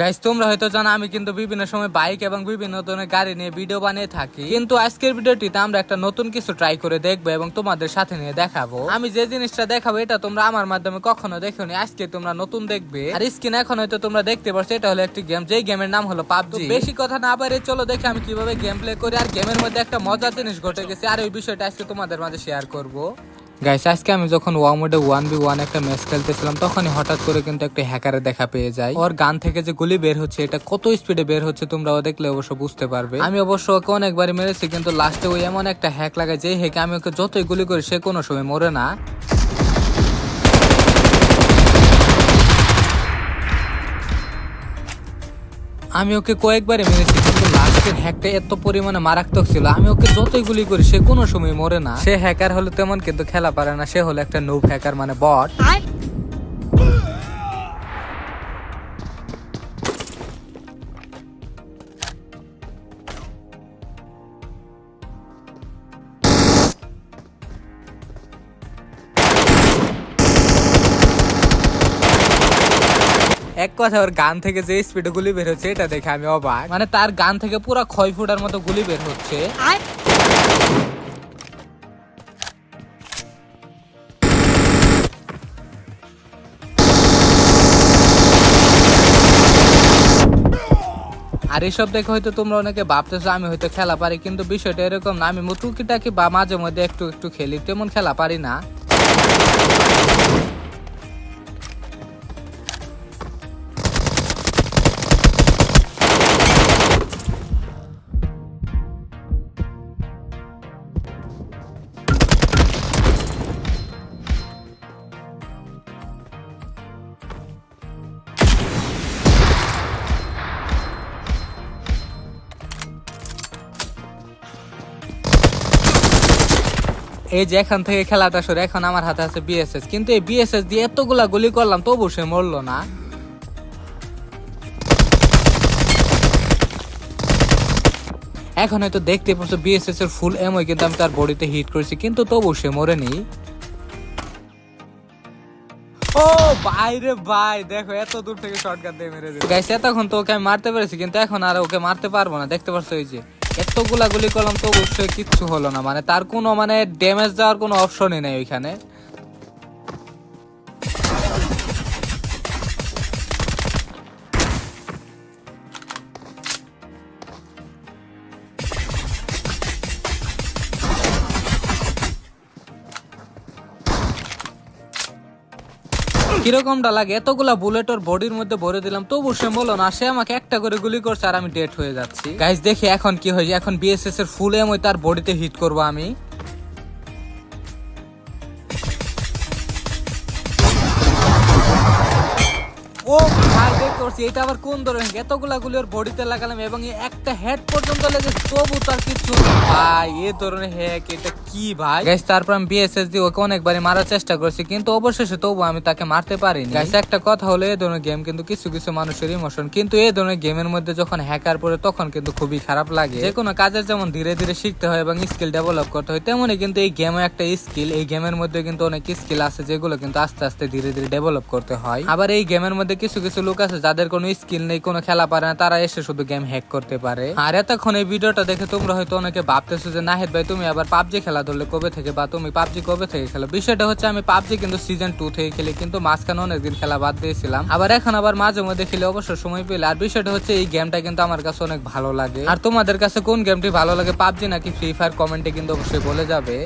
Guys তোমরা হয়তো জানো, আমি কিন্তু বিভিন্ন সময় বাইক এবং বিভিন্ন ধরনের গাড়ি নিয়ে ভিডিও বানিয়ে থাকি। কিন্তু আজকের ভিডিওটিতে আমরা একটা নতুন কিছু ট্রাই করে দেখব এবং তোমাদের সাথে নিয়ে দেখাবো। আমি যে জিনিসটা দেখাবো, এটা তোমরা আমার মাধ্যমে কখনো দেখোনি। আজকে তোমরা নতুন দেখবে। আর স্ক্রিন এখন হয়তো তোমরা দেখতে পারছ, এটা হলো একটি গেম যেই গেমের নাম হলো পাবজি। বেশি কথা না পারে চলো, দেখে আমি কীভাবে গেম প্লে করি। আর গেমের মধ্যে একটা মজার জিনিস ঘটে গেছে। আর ওই বিষয়টা আজকে তোমাদের মাঝে শেয়ার করব। গাইস আজকে আমি যখন ওয়ামোডে ওয়ান বি ওয়ান একটা ম্যাচ খেলতেছিলাম, তখনই হঠাৎ করে কিন্তু একটা হ্যাকারের দেখা পেয়ে যায়। ওর গান থেকে যে গুলি বের হচ্ছে, এটা কত স্পিডে বের হচ্ছে তোমরাও দেখলে অবশ্য বুঝতে পারবে। আমি অবশ্য ওকে অনেকবারই মেরেছি, কিন্তু লাস্টে ওই এমন একটা হ্যাক লাগায় যে হ্যাকে আমি ওকে যতই গুলি করি, সে কোনো সময় মরে না। আমি ওকে কয়েকবারই মেরেছি, কিন্তু লাস্টের হ্যাকটা এত পরিমাণে মারাত্মক ছিল, আমি ওকে যতই গুলি করি, সে কোনো সময় মরে না। সে হ্যাকার হলে তেমন কিন্তু খেলা পারে না, সে হলো একটা নুব হ্যাকার মানে বট এক কথা ওর গান থেকে যে স্পিডে গুলি বের হচ্ছে এটা দেখে আমি অবাক। মানে তার গান থেকে পুরো ক্ষয় ফুটার মতো গুলি বের হচ্ছে। আর এসব দেখে হয়তো তোমরা অনেকে ভাবতেছো আমি হয়তো খেলা পারি কিন্তু বিষয়টা এরকম না। আমি টুকিটাকি বা মাঝে মধ্যে একটু একটু খেলি তেমন খেলা পারি না। এই যে এখান থেকে খেলাটা শুরু, এখন আমার হাতে আছে বিএসএস কিন্তু এই বিএসএস দিয়ে এতগুলা গুলি করলাম, তবু সে মরলো না। এখন হয়তো দেখতে পাচ্ছ বিএসএস এর ফুল এমই কিন্তু আমি তার বডিতে হিট করেছি, কিন্তু তবু সে মরেনি। ও বাইরে ভাই, দেখো এত দূর থেকে শর্টকাট দিয়ে মেরে দিল। গাইস এতক্ষণ তো ওকে আমি মারতে পেরেছি, কিন্তু এখন আর ওকে মারতে পারব না। দেখতে পাচ্ছ এই যে এতগুলা গুলি করলাম তো অবশ্যই কিচ্ছু হলো না। মানে তার কোনো মানে ড্যামেজ দেওয়ার কোনো অপশনই নেই ওইখানে। কিরকমটা লাগে? এতগুলা বুলেট ওর বডির মধ্যে ভরে দিলাম, তবু সে বলো না, সে আমাকে একটা করে গুলি করছে আর আমি ডেট হয়ে যাচ্ছি। গাইজ দেখি এখন কি হয়েছে এখন বিএসএস এর ফুল এম তার বডিতে হিট করব আমি। ও গেম গেমের মধ্যে যখন হ্যাকার পড়ে, তখন কিন্তু খুবই খারাপ লাগে। যে কোনো কাজের যেমন ধীরে ধীরে শিখতে হয় এবং স্কিল ডেভেলপ করতে হয় তেমনই কিন্তু এই গেমও একটা স্কিল এই গেমের মধ্যে কিন্তু অনেক স্কিল আছে যেগুলো কিন্তু আস্তে আস্তে ধীরে ধীরে ডেভেলপ করতে হয়। আবার এই গেমের মধ্যে কিছু কিছু কিছু লোক আছে যাদের কোনো স্কিল নেই, কোনো খেলা পারে না, তারা এসে শুধু গেম হ্যাক করতে পারে। আর এতক্ষণ এই ভিডিওটা দেখে তোমরা হয়তো অনেকে ভাবতেছো যে, নাহিদ ভাই, তুমি আবার পাবজি খেলা ধরলে কবে থেকে বা তুমি পাবজি কবে থেকে খেলো? বিষয়টা হচ্ছে, আমি পাবজি কিন্তু সিজন টু থেকে খেলি, কিন্তু মাঝখানে অনেকদিন খেলা বাদ দিয়েছিলাম। আবার এখন আবার মাঝে মধ্যে খেলে অবশ্য সময় পেলে। আর বিষয়টা হচ্ছে, এই গেমটা কিন্তু আমার কাছে অনেক ভালো লাগে। আর তোমাদের কাছে কোন গেমটি ভালো লাগে পাবজি নাকি ফ্রি ফায়ার কমেন্টে কিন্তু অবশ্যই বলে যাবে।